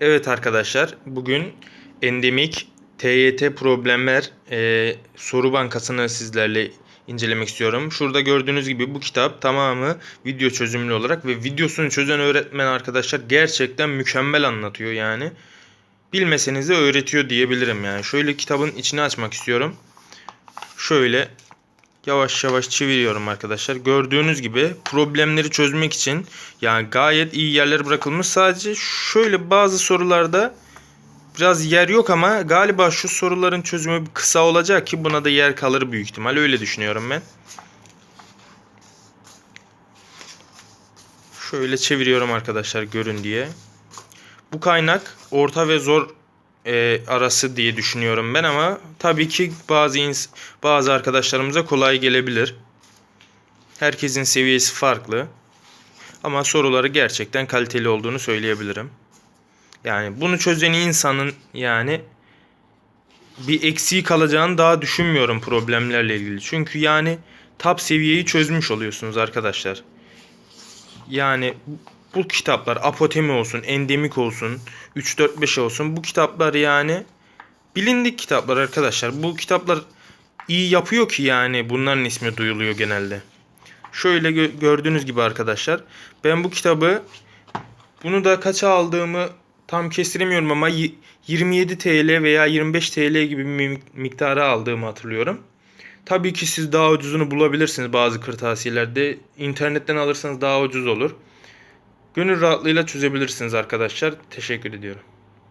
Evet arkadaşlar, bugün endemik TYT problemler e, soru bankasını sizlerle incelemek istiyorum. Şurada gördüğünüz gibi bu kitap tamamı video çözümlü olarak ve videosunu çözen öğretmen arkadaşlar gerçekten mükemmel anlatıyor yani. Bilmeseniz de öğretiyor diyebilirim yani. Şöyle kitabın içini açmak istiyorum. Şöyle yavaş yavaş çeviriyorum arkadaşlar. Gördüğünüz gibi problemleri çözmek için yani gayet iyi yerler bırakılmış. Sadece şöyle bazı sorularda biraz yer yok ama galiba şu soruların çözümü kısa olacak ki buna da yer kalır büyük ihtimal. Öyle düşünüyorum ben. Şöyle çeviriyorum arkadaşlar görün diye. Bu kaynak orta ve zor e, arası diye düşünüyorum ben ama tabii ki bazı bazı arkadaşlarımıza kolay gelebilir. Herkesin seviyesi farklı. Ama soruları gerçekten kaliteli olduğunu söyleyebilirim. Yani bunu çözen insanın yani bir eksiği kalacağını daha düşünmüyorum problemlerle ilgili. Çünkü yani top seviyeyi çözmüş oluyorsunuz arkadaşlar. Yani bu kitaplar apotemi olsun, endemik olsun, 3 4 5 olsun bu kitaplar yani bilindik kitaplar arkadaşlar. Bu kitaplar iyi yapıyor ki yani bunların ismi duyuluyor genelde. Şöyle gö- gördüğünüz gibi arkadaşlar ben bu kitabı bunu da kaça aldığımı tam kestiremiyorum ama y- 27 TL veya 25 TL gibi bir mi- miktara aldığımı hatırlıyorum. Tabii ki siz daha ucuzunu bulabilirsiniz bazı kırtasiyelerde. İnternetten alırsanız daha ucuz olur. Gönül rahatlığıyla çözebilirsiniz arkadaşlar. Teşekkür ediyorum.